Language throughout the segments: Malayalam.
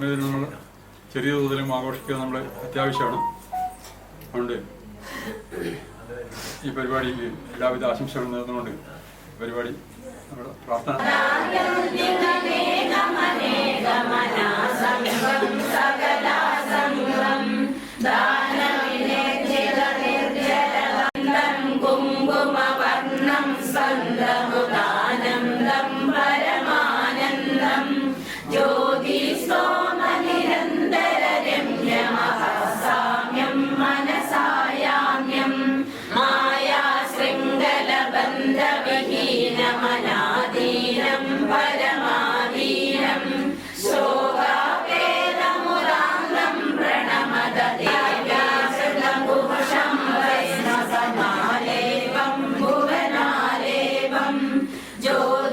നമ്മൾ ചെറിയ തോതിലും ആഘോഷിക്കുക നമ്മുടെ അത്യാവശ്യമാണ്. അതുകൊണ്ട് ഈ പരിപാടിയിൽ എല്ലാവിധ ആശംസകളും നേർന്നുകൊണ്ട് പരിപാടി നമ്മുടെ പ്രാർത്ഥന കുങ്കുമവർണം സന്തമുദാനം ദംബര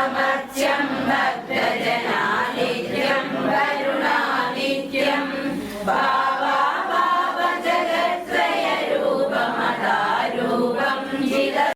സമത്യം ഭദ്രജനാദിത്യം വരുണാദിത്യം